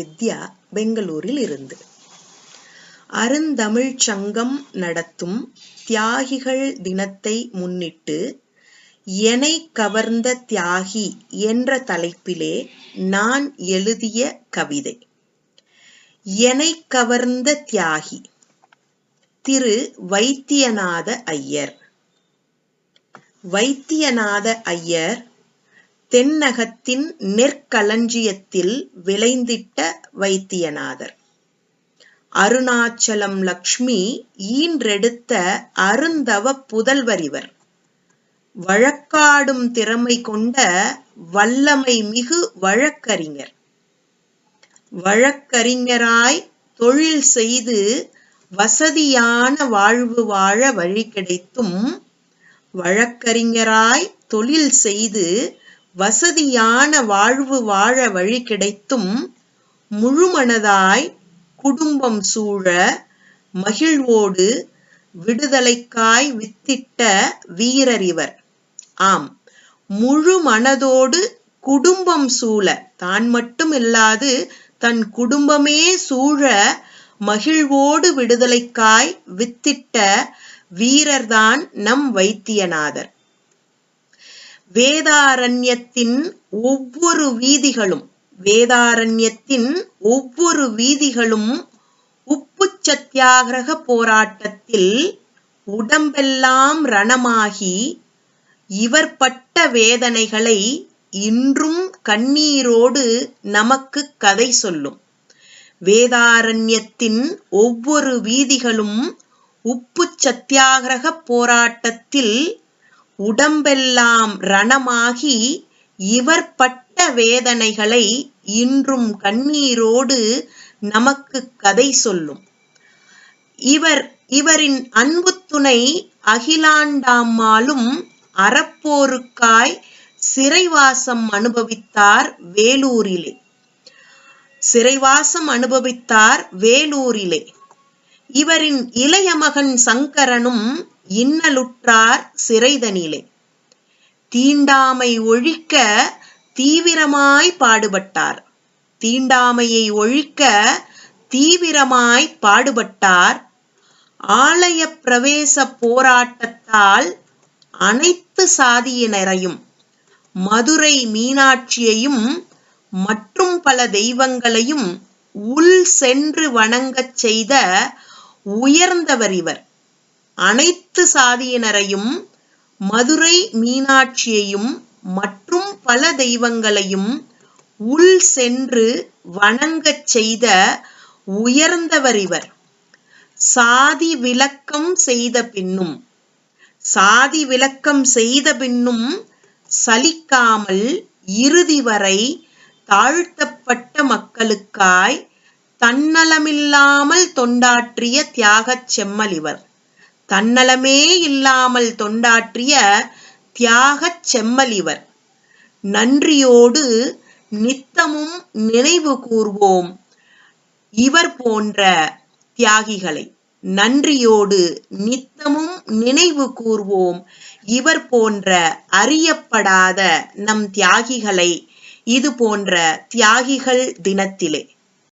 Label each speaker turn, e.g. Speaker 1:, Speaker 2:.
Speaker 1: வித்யா பெங்களூரில் இருந்து. அருந்தமிழ் சங்கம் நடத்தும் தியாகிகள் தினத்தை முன்னிட்டு எனை கவர்ந்த தியாகி என்ற தலைப்பிலே நான் எழுதிய கவிதை. எனை கவர்ந்த தியாகி. திரு. வைத்தியநாத ஐயர். வைத்தியநாத ஐயர் தென்னகத்தின் நெற்களஞ்சியத்தில் விளைந்திட்ட வைத்தியநாதர். அருணாச்சலம் லக்ஷ்மி ஈன்றெடுத்த அருந்தவ புதல்வர் இவர். வழக்காடும் திறமை கொண்ட வல்லமை மிகு வழக்கறிஞர். வழக்கறிஞராய் தொழில் செய்து வசதியான வாழ்வு வாழ வழி கிடைத்தும் வழக்கறிஞராய் தொழில் செய்து வசதியான வாழ்வு வாழ வழி கிடைத்தும் முழுமனதாய் குடும்பம் சூழ மகிழ்வோடு விடுதலைக்காய் வித்திட்ட வீரர் இவர். ஆம் முழு மனதோடு குடும்பம் சூழ தான் மட்டும் இல்லாது தன் குடும்பமே சூழ மகிழ்வோடு விடுதலைக்காய் வித்திட்ட வீரர்தான் நம் வைத்தியநாதர். வேதாரண்யத்தின் ஒவ்வொரு வீதிகளும் வேதாரண்யத்தின் ஒவ்வொரு வீதிகளும் உப்பு சத்தியாகிரக போராட்டத்தில் உடம்பெல்லாம் ரணமாகி இவர் பட்ட வேதனைகளை இன்றும் கண்ணீரோடு நமக்கு கதை சொல்லும். வேதாரண்யத்தின் ஒவ்வொரு வீதிகளும் உப்பு சத்தியாகிரக போராட்டத்தில் உடம்பெல்லாம் ரணமாகி இவர் பட்ட வேதனைகளை இன்றும் கண்ணீரோடு நமக்கு கதை சொல்லும். இவர் இவரின் அன்பு துணை அகிலாண்டாம்மாளும் அறப்போருக்காய் சிறைவாசம் அனுபவித்தார் வேலூரிலே. சிறைவாசம் அனுபவித்தார் வேலூரிலே. இவரின் இளைய மகன் சங்கரனும் இன்னலுற்றார் சிறைதனிலே. தீண்டாமை ஒழிக்க தீவிரமாய் பாடுபட்டார். தீண்டாமையை ஒழிக்க தீவிரமாய் பாடுபட்டார். ஆலய பிரவேச போராட்டத்தால் அனைத்து சாதியினரையும் மதுரை மீனாட்சியையும் மற்றும் பல தெய்வங்களையும் உள் சென்று வணங்கச் செய்த உயர்ந்தவர் இவர். அனைத்து சாதியினரையும் மதுரை மீனாட்சியையும் மற்றும் பல தெய்வங்களையும் உள் சென்று வணங்கச் செய்த உயர்ந்தவர் இவர். சாதி விளக்கம் செய்த பின்னும் சாதி விளக்கம் செய்த பின்னும் சலிக்காமல் இறுதி வரை தாழ்த்தப்பட்ட மக்களுக்காய் தன்னலமில்லாமல் தொண்டாற்றிய தியாகச் செம்மல் இவர். தன்னலமே இல்லாமல் தொண்டாற்றிய தியாகச் செம்மலிவர். நன்றியோடு நித்தமும் நினைவு கூர்வோம் இவர் போன்ற தியாகிகளை. நன்றியோடு நித்தமும் நினைவு கூர்வோம் இவர் போன்ற அறியப்படாத நம் தியாகிகளை. இது போன்ற தியாகிகள் தினத்திலே